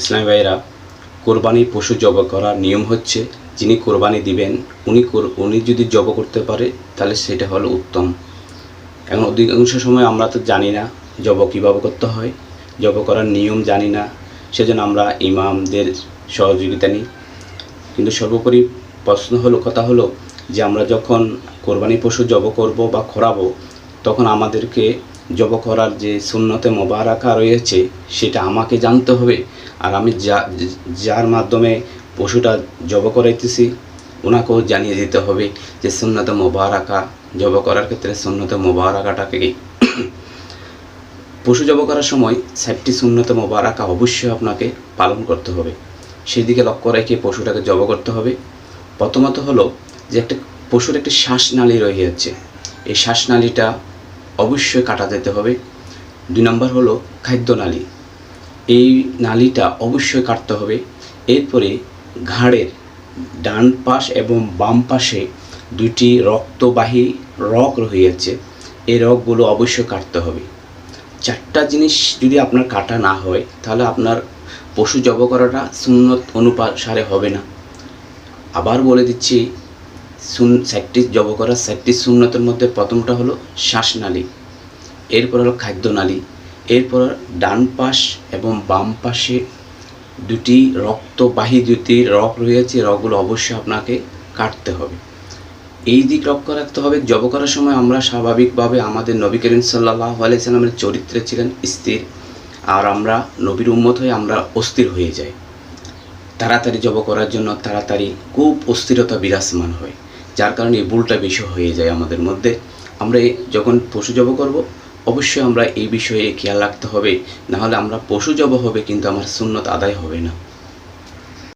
ইসলামী ভাইয়েরা কোরবানি পশু জব করার নিয়ম হচ্ছে, যিনি কোরবানি দিবেন, উনি উনি যদি জব করতে পারে, তাহলে সেটা হলো উত্তম। এখন অধিকাংশ সময় আমরা তো জানি না জব কীভাবে করতে হয়, জব করার নিয়ম জানি না, সেজন্য আমরা ইমামদের সহযোগিতা নিই। কিন্তু সর্বোপরি প্রশ্ন হলো, কথা হলো যে আমরা যখন কোরবানি পশু জব করব বা খরাবো, তখন আমাদেরকে জব করার যে সুন্নতে মোবারকা রয়েছে, সেটা আমাকে জানতে হবে। আর আমি যা, যার মাধ্যমে পশুটা জব করাইতেছি ওনাকেও জানিয়ে দিতে হবে যে সুন্নতে মোবারকা, জব করার ক্ষেত্রে সুন্নতে মোবারকাটাকে পশু জব করার সময় সাতটি সুন্নতে মোবারকা অবশ্যই আপনাকে পালন করতে হবে। সেই দিকে লক্ষ্য রেখে পশুটাকে জব করতে হবে। প্রথমত হলো যে একটা, পশুর একটি শ্বাসনালী রয়ে যাচ্ছে এই শ্বাসনালীটা অবশ্যই কাটা যেতে হবে। দুই নম্বর হলো খাদ্যনালী এই নালীটা অবশ্যই কাটতে হবে। এরপরে ঘাড়ের ডান পাশ এবং বাম পাশে দুইটি রক্তবাহী রগ রয়েছে। এই রগগুলো অবশ্যই কাটতে হবে। চারটা জিনিস যদি আপনার কাটা না হয়, তাহলে আপনার পশু জব করাটা সুন্নত অনুপাসারে হবে না। আবার বলে দিচ্ছি সুন জব করার চারটি সুন্নতের মধ্যে প্রথমটা হলো শ্বাসনালী এরপর হলো খাদ্যনালী এরপর ডান পাশ এবং বাম পাশে দুটি রক্তবাহী দুটি রগ রয়েছে, রগগুলো অবশ্যই আপনাকে কাটতে হবে। এই দিক লক্ষ্য রাখতে হবে, জব করার সময় আমরা স্বাভাবিকভাবে আমাদের নবী করিম সাল্লাহ আলাইসাল্লামের চরিত্রে ছিলেন স্থির, আর আমরা নবীর উন্মত হয়ে আমরা অস্থির হয়ে যাই। তাড়াতাড়ি জব করার জন্য তাড়াতাড়ি খুব অস্থিরতা বিরাজমান হয়। যার কারণে এই ভুলটা বেশি হয়ে যায় আমাদের মধ্যে। আমরা যখন পশু জব করব, অবশ্যই আমরা এই বিষয়ে খেয়াল রাখতে হবে। নাহলে আমরা পশু জব হবে কিন্তু আমার সুন্নত আদায় হবে না।